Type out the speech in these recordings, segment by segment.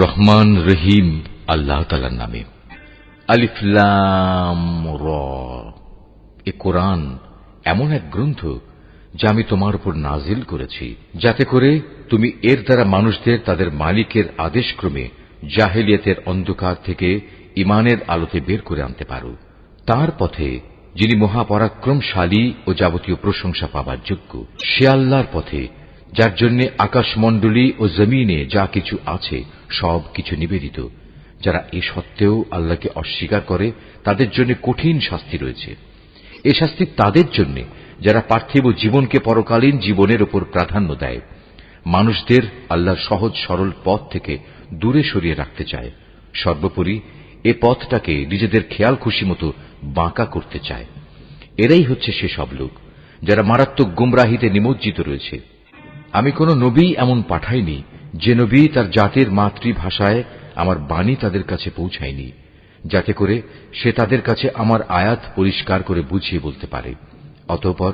রহমান রহিম আল্লাহ তালার নামে। আলিফলাম এ কোরআন এমন এক গ্রন্থ যা আমি তোমার উপর নাজিল করেছি, যাতে করে তুমি এর দ্বারা মানুষদের তাদের মালিকের আদেশক্রমে জাহেলিয়াতের অন্ধকার থেকে ইমানের আলোতে বের করে আনতে পারো। তার পথে যিনি মহাপরাক্রমশালী ও যাবতীয় প্রশংসা পাবার যোগ্য, সে আল্লাহর পথে যার জন্য আকাশমণ্ডলী ও জমিনে যা কিছু আছে, সব কিছু নিবেদিত। যারা এ সত্ত্বেও আল্লাহকে অস্বীকার করে, তাদের জন্য কঠিন শাস্তি রয়েছে। এ শাস্তি তাদের জন্য, যারা পার্থিব জীবনকে পরকালীন জীবনের উপর প্রাধান্য দেয়। মানুষদের আল্লাহর সহজ সরল পথ থেকে দূরে সরিয়ে রাখতে চায়। সর্বোপরি, এ পথটাকে নিজেদের খেয়াল খুশি মতো বাঁকা করতে চায়। এরাই হচ্ছে সেসব লোক, যারা মারাত্মক গুমরাহিতে নিমজ্জিত রয়েছে। আমি কোন নবী এমন পাঠাইনি, যে নবী তার জাতির মাতৃভাষায় আমার বাণী তাদের কাছে পৌঁছায়নি, যাতে করে সে তাদের কাছে আমার আয়াত পরিষ্কার করে বুঝিয়ে বলতে পারে। অতঃপর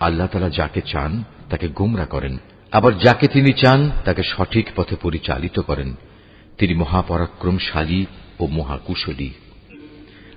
আল্লাহ তালা যাকে চান তাকে গুমরা করেন, আবার যাকে তিনি চান তাকে সঠিক পথে পরিচালিত করেন। তিনি মহাপরাক্রমশালী ও মহাকুশলী।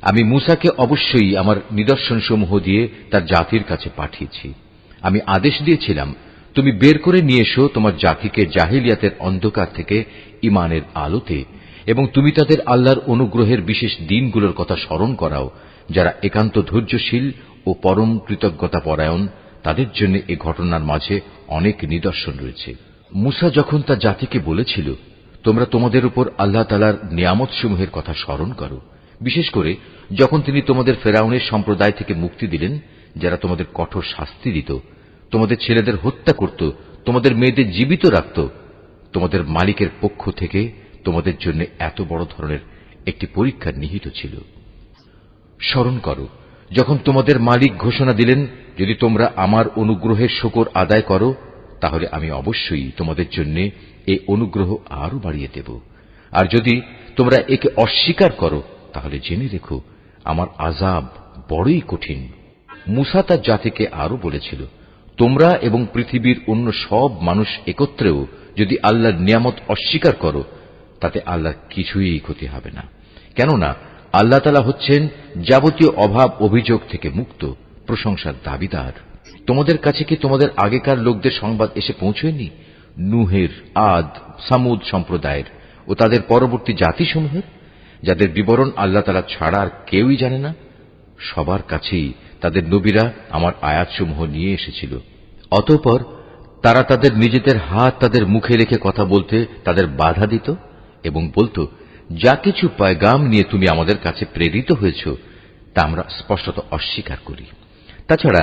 আমি মুসাকে অবশ্যই আমার নিদর্শনসমূহ দিয়ে তার জাতির কাছে পাঠিয়েছি। আমি আদেশ দিয়েছিলাম তুমি বের করে নিয়ে এসো তোমার জাতিকে জাহিলিয়াতের অন্ধকার থেকে ইমানের আলোতে, এবং তুমি তাদের আল্লাহর অনুগ্রহের বিশেষ দিনগুলোর কথা স্মরণ করাও, যারা একান্ত ধৈর্যশীল ও পরম কৃতজ্ঞতা পরায়ণ তাদের জন্য এ ঘটনার মাঝে অনেক নিদর্শন রয়েছে। মুসা যখন তার জাতিকে বলেছিল, তোমরা তোমাদের উপর আল্লাহ তালার নিয়ামতসমূহের কথা স্মরণ করো। বিশেষ করে যখন তিনি তোমাদের ফেরাউনের সম্প্রদায় থেকে মুক্তি দিলেন, যারা তোমাদের কঠোর শাস্তি দিত তোমাদের ছেলেদের হত্যা করত, তোমাদের মেয়েদের জীবিত রাখত, তোমাদের মালিকের পক্ষ থেকে তোমাদের জন্য এত বড় ধরনের একটি পরীক্ষা নিহিত ছিল। স্মরণ করো, যখন তোমাদের মালিক ঘোষণা দিলেন, যদি তোমরা আমার অনুগ্রহের শকর আদায় করো, তাহলে আমি অবশ্যই তোমাদের জন্য এই অনুগ্রহ আরও বাড়িয়ে দেব। আর যদি তোমরা একে অস্বীকার করো, তাহলে জেনে রেখো, আমার আজাব বড়ই কঠিন। মুসা তার জাতিকে আরও বলেছিল তোমরা এবং পৃথিবীর অন্য সব মানুষ একত্রেও যদি আল্লাহর নিয়ামত অস্বীকার করো, তাতে আল্লাহর কিছুই ক্ষতি হবে না। কেননা, আল্লাহ তালা হচ্ছেন যাবতীয় অভাব অভিযোগ থেকে মুক্ত, প্রশংসার দাবিদার। তোমাদের কাছে কি তোমাদের আগেকার লোকদের সংবাদ এসে পৌঁছয়নি? নুহের, আদ, সামুদ সম্প্রদায়ের ও তাদের পরবর্তী জাতিসমূহের? যাদের বিবরণ আল্লাহ তালা ছাড়া আর কেউই জানে না? সবার কাছেই তাদের নবীরা আমার আয়াতসমূহ নিয়ে এসেছিল। অতঃপর তারা তাদের নিজেদের হাত তাদের মুখে রেখে কথা বলতে তাদের বাধা দিত এবং বলত, যা কিছু পয়গাম নিয়ে তুমি আমাদের কাছে প্রেরিত হয়েছ, তা আমরা স্পষ্টত অস্বীকার করি। তাছাড়া